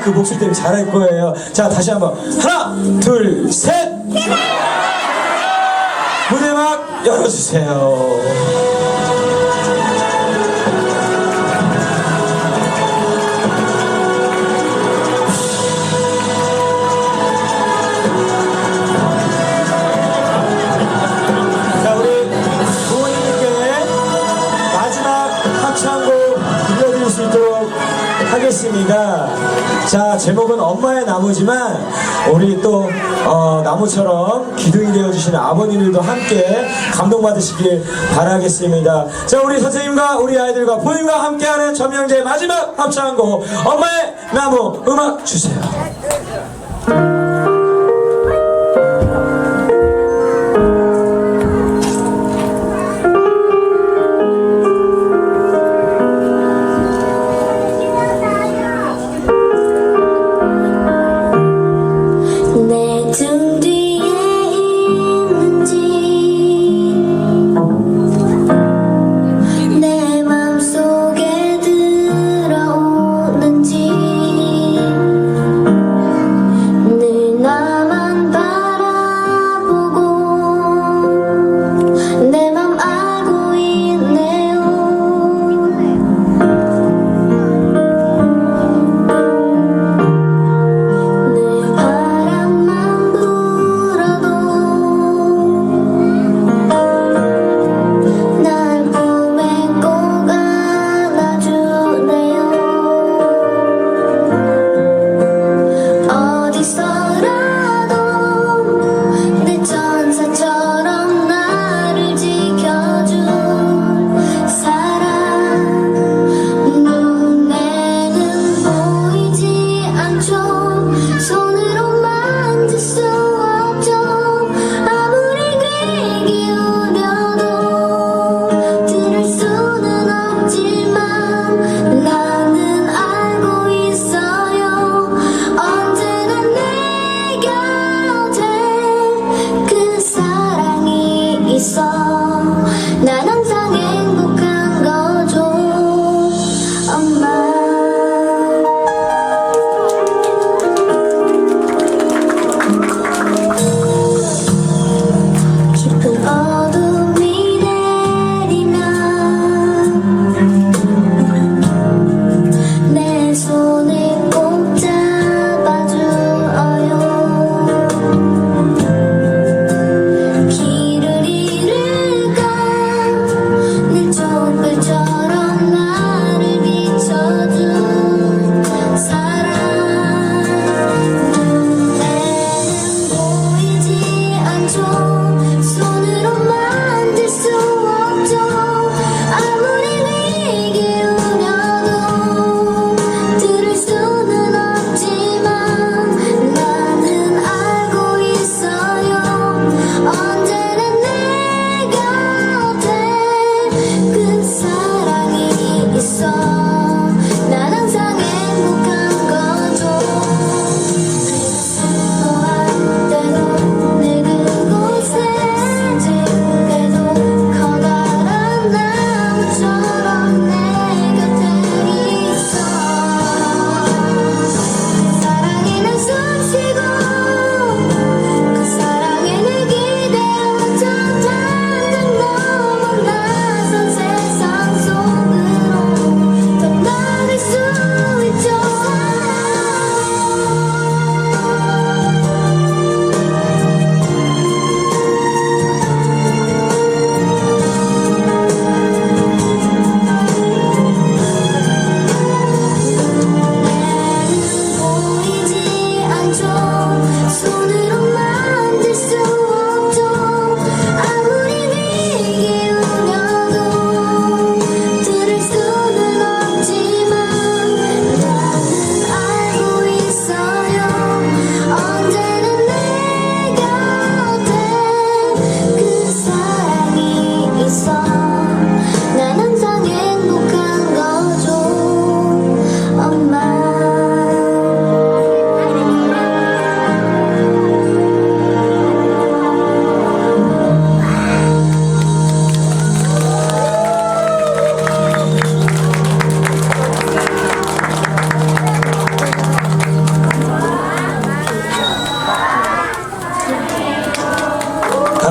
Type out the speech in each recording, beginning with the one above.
그 목소리 때문에 잘할 거예요. 자, 다시 한번. 하나, 둘, 셋! 무대 막 열어주세요. 마지막 합창곡 들려드릴 수 있도록 하겠습니다. 자, 제목은 엄마의 나무지만 우리 또 어, 나무처럼 기둥이 되어주시는 아버님들도 함께 감동받으시길 바라겠습니다. 자, 우리 선생님과 우리 아이들과 부모님과 함께하는 전명제 마지막 합창곡 엄마의 나무 음악 주세요.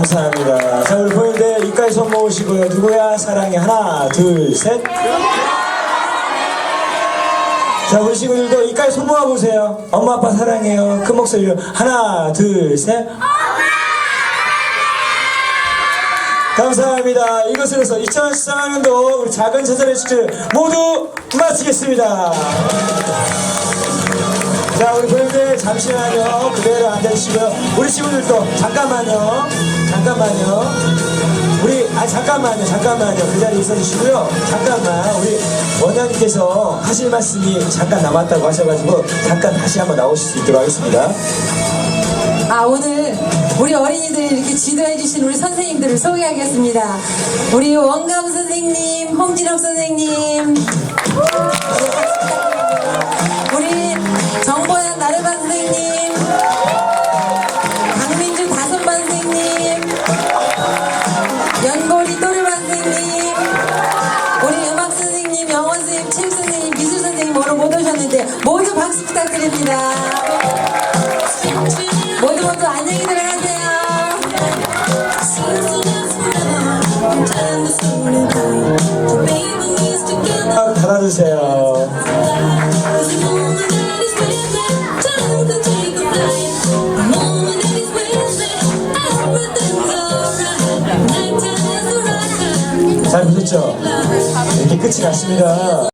감사합니다. 자, 우리 보이는데 이까지 손 모으시고요. 누구야? 사랑해. 하나, 둘, 셋. 자, 우리 친구들도 이까지 손 모아보세요. 엄마, 아빠 사랑해요. 큰 목소리로. 하나, 둘, 셋. 감사합니다. 이것으로 해서 2014년도 우리 작은 자잘의 축제 모두 마치겠습니다. 자, 우리 보이들 잠시만요. 그대로 앉아주시고요. 우리 친구들도 잠깐만요. 잠깐만요. 우리, 아, 잠깐만요. 잠깐만요. 그 자리에 있어주시고요. 잠깐만. 우리 원장님께서 하실 말씀이 잠깐 남았다고 하셔가지고 잠깐 다시 한번 나오실 수 있도록 하겠습니다. 아 오늘 우리 어린이들 이렇게 지도해 주신 우리 선생님들을 소개하겠습니다. 우리 원감 선생님, 홍진옥 선생님, 우리 정보현 나르반 선생님, 박수 부탁드립니다. 모두 모두 안녕히 들어가세요. 아, 닫아주세요. 잘 보셨죠? 이렇게 끝이 났습니다.